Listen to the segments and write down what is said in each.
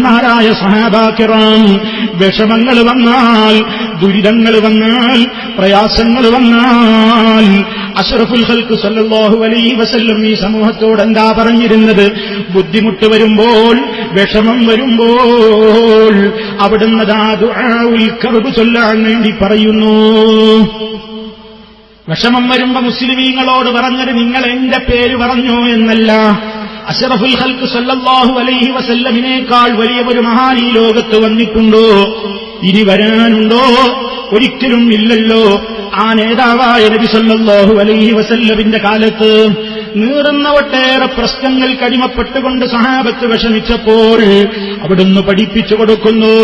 മഹാന്മാരായ സഹാബാക്കിറാം വിഷമങ്ങൾ വന്നാൽ ദുരിതങ്ങൾ വന്നാൽ പ്രയാസങ്ങൾ വന്നാൽ. അഷറഫുൽ ഹൽക്ക് സല്ലല്ലാഹു അലൈഹി വസല്ലം ഈ സമൂഹത്തോട് എന്താ പറഞ്ഞിരുന്നത്? ബുദ്ധിമുട്ട് വരുമ്പോൾ വിഷമം വരുമ്പോൾ അവിടുന്ന് കറുപ് ചൊല്ലാൻ വേണ്ടി പറയുന്നു. വിഷമം വരുമ്പോ മുസ്ലിമീങ്ങളോട് പറഞ്ഞത് നിങ്ങൾ എന്റെ പേര് പറഞ്ഞോ എന്നല്ല. അഷറഫുൽ ഹൽക്ക് സല്ലാഹു അലൈഹി വസല്ലമിനേക്കാൾ വലിയ ഒരു മഹാൻ ഈ ലോകത്ത് വന്നിട്ടുണ്ടോ? ഇനി വരാനുണ്ടോ? ഒരിക്കലും ഇല്ലല്ലോ. ആ നേതാവായ നബി സല്ലാഹു അലൈഹി വസല്ലമിന്റെ കാലത്ത് നീറുന്ന ഒട്ടേറെ പ്രശ്നങ്ങൾ കടിമപ്പെട്ടുകൊണ്ട് സഹാബത്ത് വിഷമിച്ചപ്പോൾ അവിടുന്ന് പഠിപ്പിച്ചു കൊടുക്കുന്നു.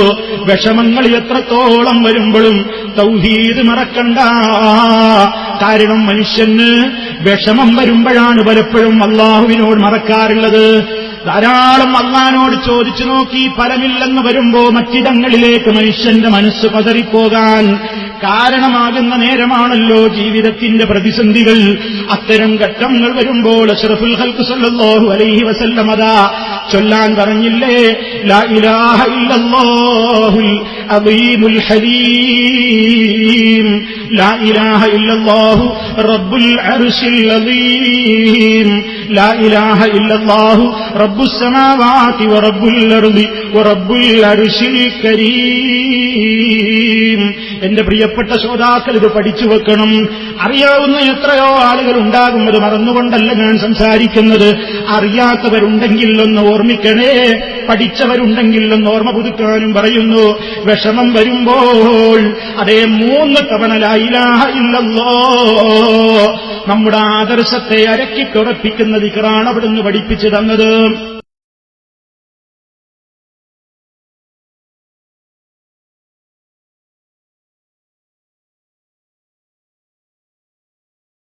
വിഷമങ്ങൾ എത്രത്തോളം വരുമ്പോഴും തൗഹീദ് മറക്കണ്ട. കാരണം മനുഷ്യന് വിഷമം വരുമ്പോഴാണ് പലപ്പോഴും അള്ളാഹുവിനോട് മറക്കാറുള്ളത്. ധാരാളം അള്ളഹാനോട് ചോദിച്ചു നോക്കി ഫലമില്ലെന്ന് വരുമ്പോ മറ്റിടങ്ങളിലേക്ക് മനുഷ്യന്റെ മനസ്സ് പതറിപ്പോകാൻ കാരണമാകുന്ന നേരമാണല്ലോ ജീവിതത്തിന്റെ പ്രതിസന്ധികൾ. അത്തരം ഘട്ടങ്ങൾ വരുമ്പോൾ അഷ്റഫുൽ ഹൽക്ക് സല്ലല്ലാഹു അലൈഹി വസല്ലമതാ ചൊല്ലാൻ പറഞ്ഞില്ലേ? ലാ ഇലാഹ ഇല്ലല്ലാഹുൽ അദീമുൽ ഹലീം ലാ ഇലാഹ ഇല്ലല്ലാഹു റബ്ബുൽ അർശിൽ അദീം. ലാ ഇലാഹ ഇല്ലല്ലാഹു റബ്ബുസ് സമാവാതി വറബ്ബുൽ അർദി വറബ്ബുൽ അർശിൽ കരീം. എന്റെ പ്രിയപ്പെട്ട ശ്രോതാക്കൾ ഇത് പഠിച്ചു വെക്കണം. അറിയാവുന്ന എത്രയോ ആളുകൾ ഉണ്ടാകും അത് മറന്നുകൊണ്ടല്ല ഞാൻ സംസാരിക്കുന്നത്. അറിയാത്തവരുണ്ടെങ്കിൽ ഒന്ന് ഓർമ്മിക്കണേ. പഠിച്ചവരുണ്ടെങ്കിൽ ഒന്ന് ഓർമ്മ പുതുക്കാനും പറയുന്നു. വിഷമം വരുമ്പോൾ അതേ മൂന്ന് തവണ ലായിലാഹ നമ്മുടെ ആദർശത്തെ അരക്കിട്ടുറപ്പിക്കുന്ന വിക്രാണ് അവിടുന്ന് പഠിപ്പിച്ചു തന്നത്.